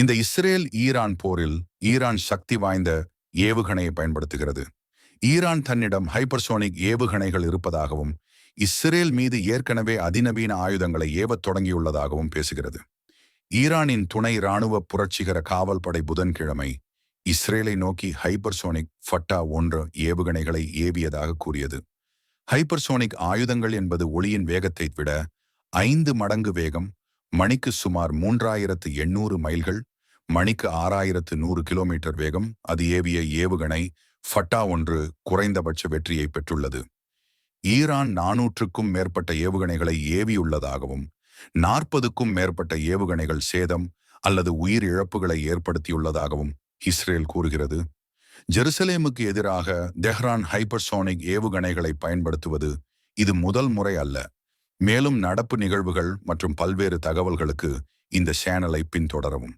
இந்த Israel Iran போரில் Iran சக்தி வாய்ந்த ஏவுகணையை பயன்படுத்துகிறது. ஈரான் தன்னிடம் ஹைப்பர்சோனிக் ஏவுகணைகள் இருப்பதாகவும் இஸ்ரேல் மீது ஏற்கனவே அதிநவீன ஆயுதங்களை ஏவத் தொடங்கியுள்ளதாகவும் பேசுகிறது. ஈரானின் துணை இராணுவ புரட்சிகர காவல் படை புதன்கிழமை இஸ்ரேலை நோக்கி ஹைப்பர்சோனிக் ஃபட்டா ஒன்று ஏவுகணைகளை ஏவியதாக கூறியது. ஹைப்பர்சோனிக் ஆயுதங்கள் என்பது ஒளியின் வேகத்தை விட ஐந்து மடங்கு வேகம் மணிக்கு சுமார் மூன்றாயிரத்து எண்ணூறு மைல்கள் மணிக்கு ஆறாயிரத்து நூறு கிலோமீட்டர் வேகம் அது ஏவிய ஏவுகணை ஃபட்டா ஒன்று குறைந்தபட்ச வெற்றியை பெற்றுள்ளது. ஈரான் நானூற்றுக்கும் மேற்பட்ட ஏவுகணைகளை ஏவியுள்ளதாகவும் நாற்பதுக்கும் மேற்பட்ட ஏவுகணைகள் சேதம் அல்லது உயிர் இழப்புகளை ஏற்படுத்தியுள்ளதாகவும் இஸ்ரேல் கூறுகிறது. ஜெருசலேமுக்கு எதிராக தெஹ்ரான் ஹைப்பர்சோனிக் ஏவுகணைகளை பயன்படுத்துவது இது முதல் முறை அல்ல. மேலும் நடப்பு நிகழ்வுகள் மற்றும் பல்வேறு தகவல்களுக்கு இந்த சேனலை பின்தொடரவும்.